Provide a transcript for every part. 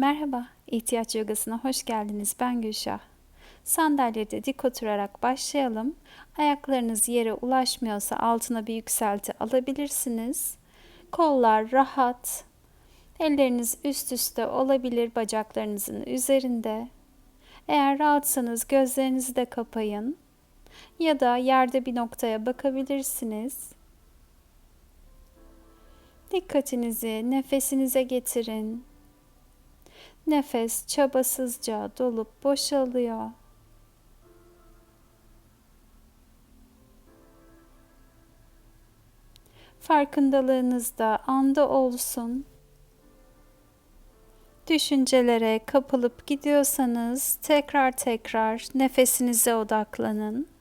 Merhaba, ihtiyaç yogasına hoş geldiniz. Ben Gülşah. Sandalyede dik oturarak başlayalım. Ayaklarınız yere ulaşmıyorsa altına bir yükselti alabilirsiniz. Kollar rahat. Elleriniz üst üste olabilir bacaklarınızın üzerinde. Eğer rahatsanız gözlerinizi de kapayın. Ya da yerde bir noktaya bakabilirsiniz. Dikkatinizi nefesinize getirin. Nefes çabasızca dolup boşalıyor. Farkındalığınız da anda olsun. Düşüncelere kapılıp gidiyorsanız tekrar tekrar nefesinize odaklanın.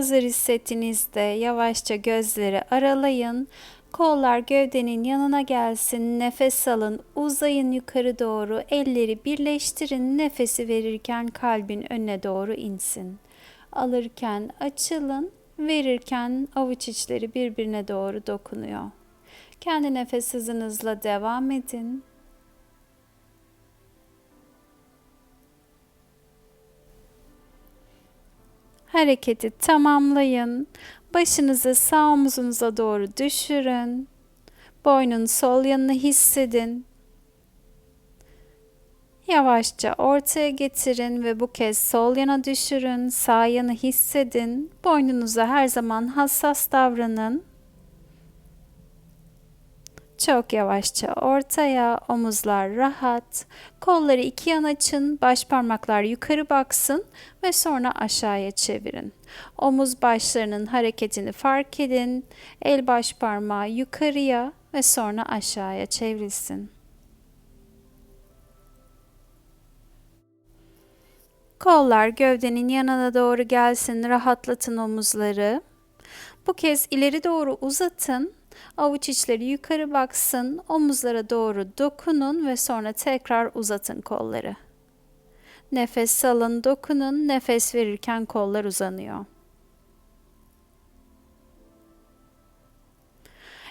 Hazır hissettiğinizde yavaşça gözleri aralayın. Kollar gövdenin yanına gelsin. Nefes alın. Uzayın yukarı doğru. Elleri birleştirin. Nefesi verirken kalbin önüne doğru insin. Alırken açılın. Verirken avuç içleri birbirine doğru dokunuyor. Kendi nefes hızınızla devam edin. Hareketi tamamlayın. Başınızı sağ omuzunuza doğru düşürün. Boynun sol yanını hissedin. Yavaşça ortaya getirin ve bu kez sol yana düşürün. Sağ yanı hissedin. Boynunuza her zaman hassas davranın. Çok yavaşça ortaya, omuzlar rahat. Kolları iki yan açın, baş parmaklar yukarı baksın ve sonra aşağıya çevirin. Omuz başlarının hareketini fark edin. El baş parmağı yukarıya ve sonra aşağıya çevrilsin. Kollar gövdenin yanına doğru gelsin. Rahatlatın omuzları. Bu kez ileri doğru uzatın Avuç içleri yukarı baksın, omuzlara doğru dokunun ve sonra tekrar uzatın kolları. Nefes alın, dokunun, nefes verirken kollar uzanıyor.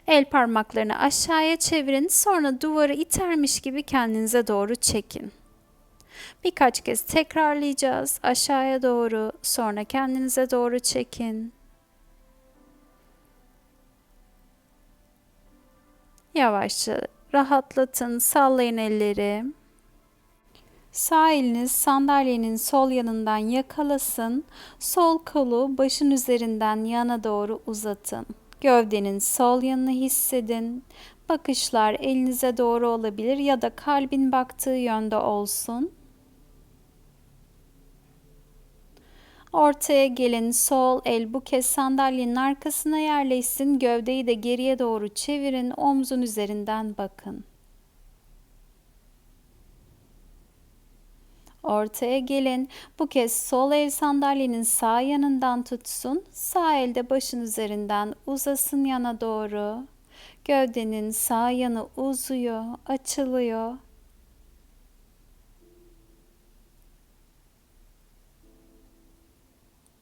El parmaklarını aşağıya çevirin, sonra duvarı itermiş gibi kendinize doğru çekin. Birkaç kez tekrarlayacağız. Aşağıya doğru, sonra kendinize doğru çekin. Yavaşça rahatlatın, sallayın elleri. Sağ eliniz sandalyenin sol yanından yakalasın. Sol kolu başın üzerinden yana doğru uzatın. Gövdenin sol yanını hissedin. Bakışlar elinize doğru olabilir ya da kalbin baktığı yönde olsun. Ortaya gelin sol el bu kez sandalyenin arkasına yerleşsin. Gövdeyi de geriye doğru çevirin. Omzun üzerinden bakın. Ortaya gelin. Bu kez sol el sandalyenin sağ yanından tutsun. Sağ elde başın üzerinden uzasın yana doğru. Gövdenin sağ yanı uzuyor, açılıyor.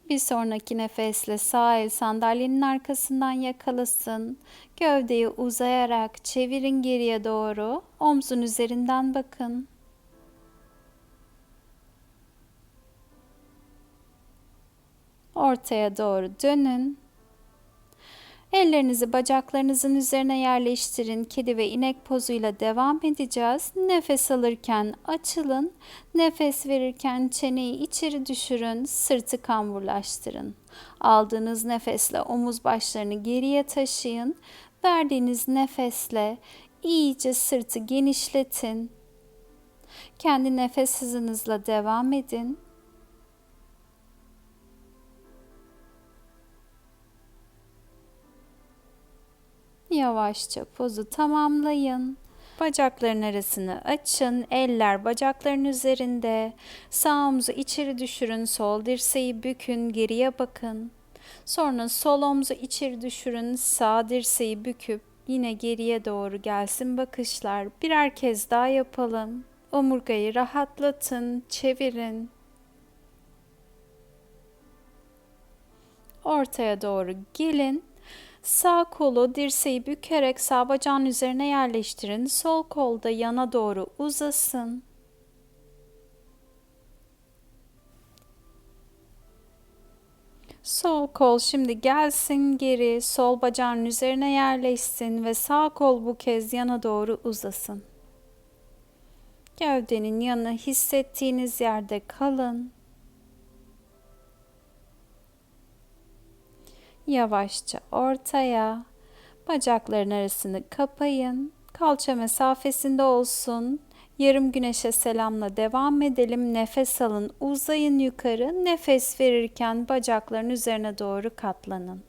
Bir sonraki nefesle sağ el sandalyenin arkasından yakalasın. Gövdeyi uzayarak çevirin geriye doğru. Omzun üzerinden bakın. Ortaya doğru dönün. Ellerinizi bacaklarınızın üzerine yerleştirin. Kedi ve inek pozuyla devam edeceğiz. Nefes alırken açılın. Nefes verirken çeneyi içeri düşürün. Sırtı kamburlaştırın. Aldığınız nefesle omuz başlarını geriye taşıyın. Verdiğiniz nefesle iyice sırtı genişletin. Kendi nefes hızınızla devam edin. Yavaşça pozu tamamlayın. Bacakların arasını açın. Eller bacakların üzerinde. Sağ omuzu içeri düşürün. Sol dirseği bükün. Geriye bakın. Sonra sol omuzu içeri düşürün. Sağ dirseği büküp yine geriye doğru gelsin bakışlar. Birer kez daha yapalım. Omurgayı rahatlatın, çevirin. ortaya doğru gelin. Sağ kolu dirseği bükerek sağ bacağın üzerine yerleştirin. Sol kol da yana doğru uzasın. Sol kol şimdi gelsin geri, sol bacağın üzerine yerleşsin ve sağ kol bu kez yana doğru uzasın. Gövdenin yanı hissettiğiniz yerde kalın. Yavaşça ortaya, bacakların arasını kapayın. Kalça mesafesinde olsun. Yarım güneşe selamla devam edelim. Nefes alın, uzayın yukarı. Nefes verirken bacakların üzerine doğru katlanın.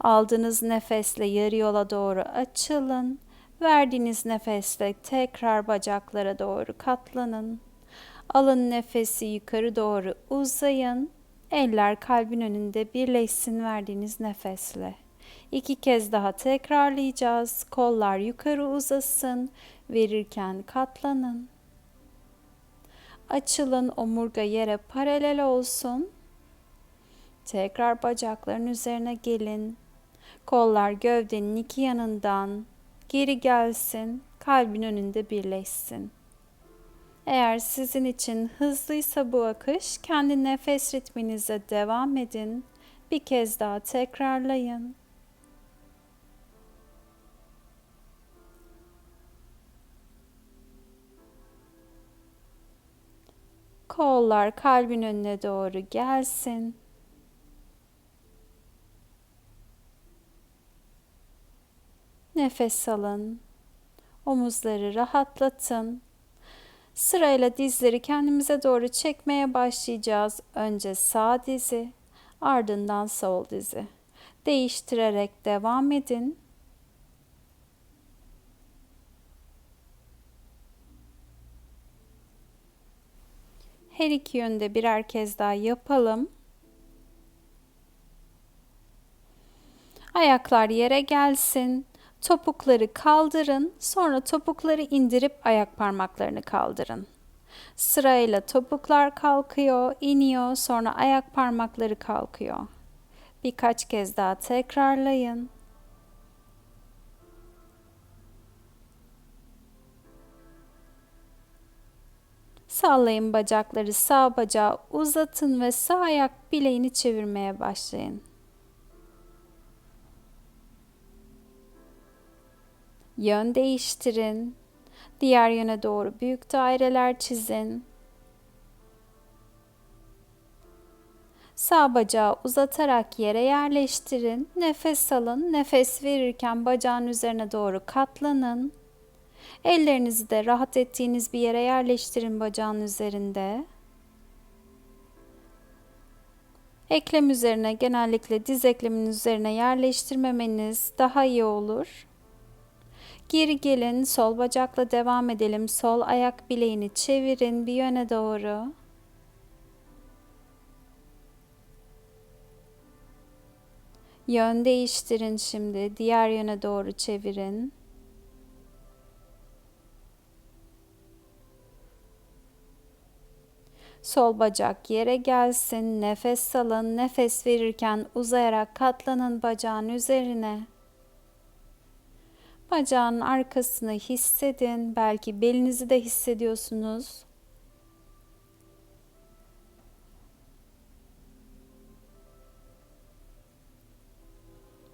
Aldığınız nefesle yarı yola doğru açılın. Verdiğiniz nefesle tekrar bacaklara doğru katlanın. Alın nefesi yukarı doğru uzayın. Eller kalbin önünde birleşsin verdiğiniz nefesle. İki kez daha tekrarlayacağız. Kollar yukarı uzasın. Verirken katlanın. Açılın omurga yere paralel olsun. Tekrar bacakların üzerine gelin. Kollar gövdenin iki yanından geri gelsin. Kalbin önünde birleşsin. Eğer sizin için hızlıysa bu akış, kendi nefes ritminize devam edin. Bir kez daha tekrarlayın. Kollar kalbin önüne doğru gelsin. Nefes alın. Omuzları rahatlatın. Sırayla dizleri kendimize doğru çekmeye başlayacağız. Önce sağ dizi, ardından sol dizi. Değiştirerek devam edin. Her iki yönde birer kez daha yapalım. Ayaklar yere gelsin. Topukları kaldırın, sonra topukları indirip ayak parmaklarını kaldırın. Sırayla topuklar kalkıyor, iniyor, sonra ayak parmakları kalkıyor. Birkaç kez daha tekrarlayın. Sallayın bacakları sağ bacağı uzatın ve sağ ayak bileğini çevirmeye başlayın. Yön değiştirin. Diğer yöne doğru büyük daireler çizin. Sağ bacağı uzatarak yere yerleştirin. Nefes alın. Nefes verirken bacağın üzerine doğru katlanın. Ellerinizi de rahat ettiğiniz bir yere yerleştirin bacağın üzerinde. Eklem üzerine genellikle diz eklemin üzerine yerleştirmemeniz daha iyi olur. Geri gelin, sol bacakla devam edelim. Sol ayak bileğini çevirin bir yöne doğru. Yön değiştirin şimdi. Diğer yöne doğru çevirin. Sol bacak yere gelsin. Nefes alın. Nefes verirken uzayarak katlanın bacağın üzerine. Bacağın arkasını hissedin. Belki belinizi de hissediyorsunuz.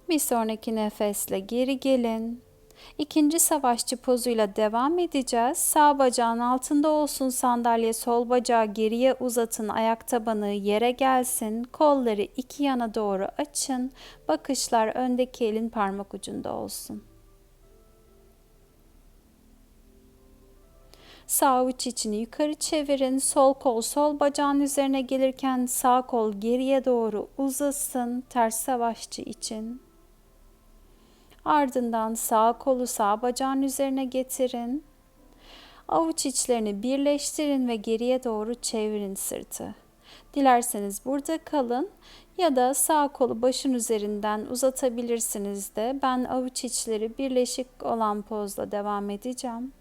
Bir sonraki nefesle geri gelin. İkinci savaşçı pozuyla devam edeceğiz. Sağ bacağın altında olsun sandalye, sol bacağı geriye uzatın, ayak tabanı yere gelsin. Kolları iki yana doğru açın. Bakışlar öndeki elin parmak ucunda olsun. Sağ avuç içini yukarı çevirin. Sol kol sol bacağın üzerine gelirken sağ kol geriye doğru uzasın. Ters savaşçı için. Ardından sağ kolu sağ bacağın üzerine getirin. Avuç içlerini birleştirin ve geriye doğru çevirin sırtı. Dilerseniz burada kalın ya da sağ kolu başın üzerinden uzatabilirsiniz de ben avuç içleri birleşik olan pozla devam edeceğim.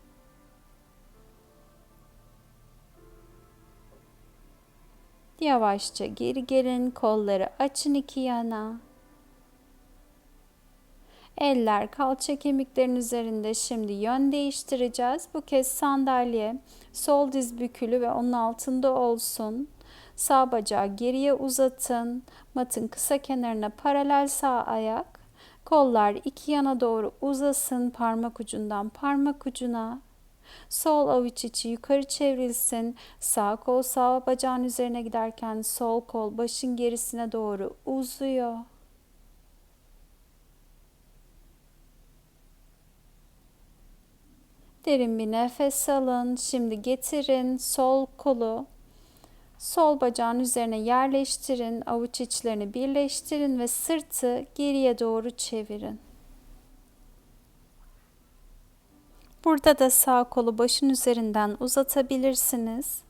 Yavaşça geri gelin, kolları açın iki yana. Eller kalça kemiklerin üzerinde şimdi yön değiştireceğiz. Bu kez sandalye sol diz bükülü ve onun altında olsun. Sağ bacağı geriye uzatın. Matın kısa kenarına paralel sağ ayak. Kollar iki yana doğru uzasın parmak ucundan parmak ucuna. Sol avuç içi yukarı çevrilsin. Sağ kol sağ bacağın üzerine giderken sol kol başın gerisine doğru uzuyor. Derin bir nefes alın. Şimdi getirin sol kolu sol bacağın üzerine yerleştirin. Avuç içlerini birleştirin ve sırtı geriye doğru çevirin. Burada da sağ kolu başın üzerinden uzatabilirsiniz.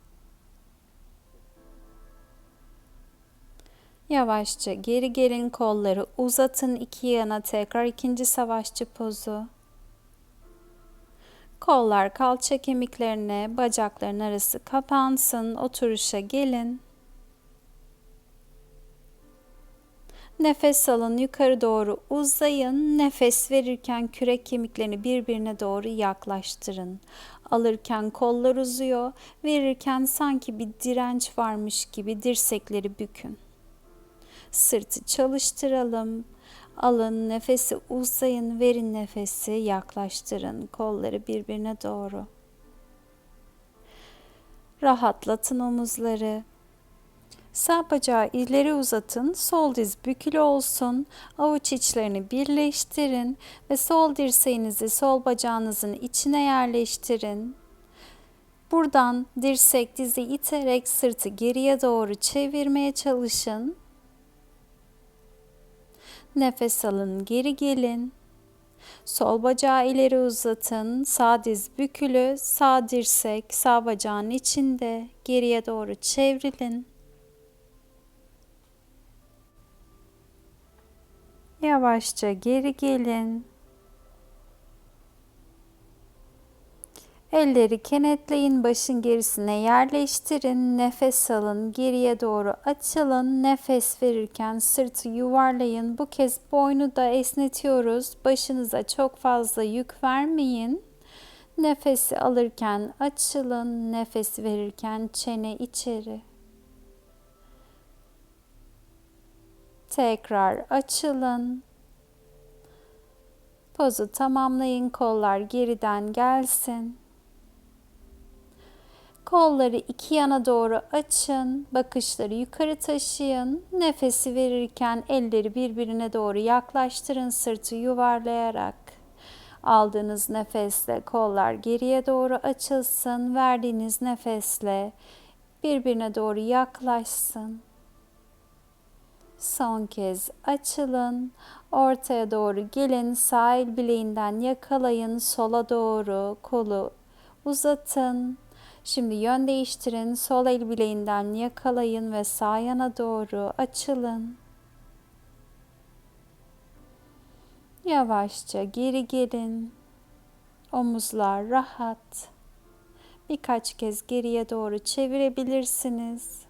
Yavaşça geri gelin kolları uzatın iki yana tekrar ikinci savaşçı pozu. Kollar kalça kemiklerine, bacakların arası kapansın. Oturuşa gelin. Nefes alın, yukarı doğru uzayın. Nefes verirken kürek kemiklerini birbirine doğru yaklaştırın. Alırken kollar uzuyor, verirken sanki bir direnç varmış gibi dirsekleri bükün. Sırtı çalıştıralım. Alın nefesi uzayın, verin nefesi yaklaştırın kolları birbirine doğru. Rahatlatın omuzları. Sağ bacağı ileri uzatın, sol diz bükülü olsun. Avuç içlerini birleştirin ve sol dirseğinizi sol bacağınızın içine yerleştirin. Buradan dirsek dizi iterek sırtı geriye doğru çevirmeye çalışın. Nefes alın, geri gelin. Sol bacağı ileri uzatın. Sağ diz bükülü, sağ dirsek sağ bacağın içinde. Geriye doğru çevrilin. Yavaşça geri gelin. Elleri kenetleyin, başın gerisine yerleştirin. Nefes alın, geriye doğru açılın. Nefes verirken sırtı yuvarlayın. Bu kez boynu da esnetiyoruz. Başınıza çok fazla yük vermeyin. Nefesi alırken açılın, nefes verirken çene içeri. Tekrar açılın. Pozu tamamlayın, kollar geriden gelsin. Kolları iki yana doğru açın, bakışları yukarı taşıyın. Nefesi verirken elleri birbirine doğru yaklaştırın sırtı yuvarlayarak. Aldığınız nefesle kollar geriye doğru açılsın. Verdiğiniz nefesle birbirine doğru yaklaşsın. Son kez açılın. Ortaya doğru gelin. Sağ el bileğinden yakalayın. Sola doğru kolu uzatın. Şimdi yön değiştirin. Sol el bileğinden yakalayın ve sağ yana doğru açılın. Yavaşça geri gelin. Omuzlar rahat. Birkaç kez geriye doğru çevirebilirsiniz.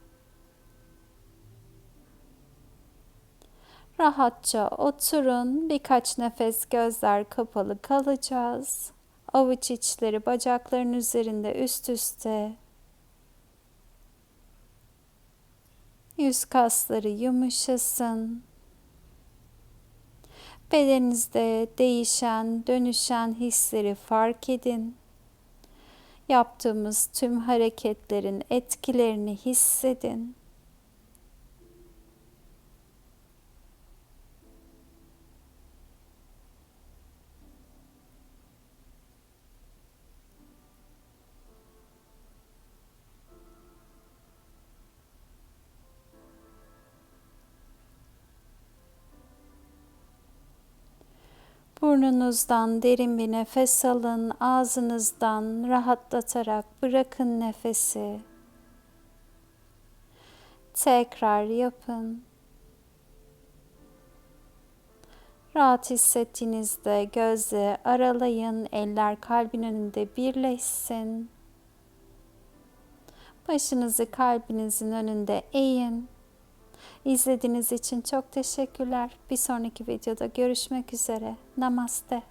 Rahatça oturun. Birkaç nefes gözler kapalı kalacağız. Avuç içleri bacakların üzerinde üst üste. Yüz kasları yumuşasın. Bedeninizde değişen, dönüşen hisleri fark edin. Yaptığımız tüm hareketlerin etkilerini hissedin. Burnunuzdan derin bir nefes alın, ağzınızdan rahatlatarak bırakın nefesi. Tekrar yapın. Rahat hissettiğinizde gözle aralayın, eller kalbin önünde birleşsin. Başınızı kalbinizin önünde eğin. İzlediğiniz için çok teşekkürler. Bir sonraki videoda görüşmek üzere. Namaste.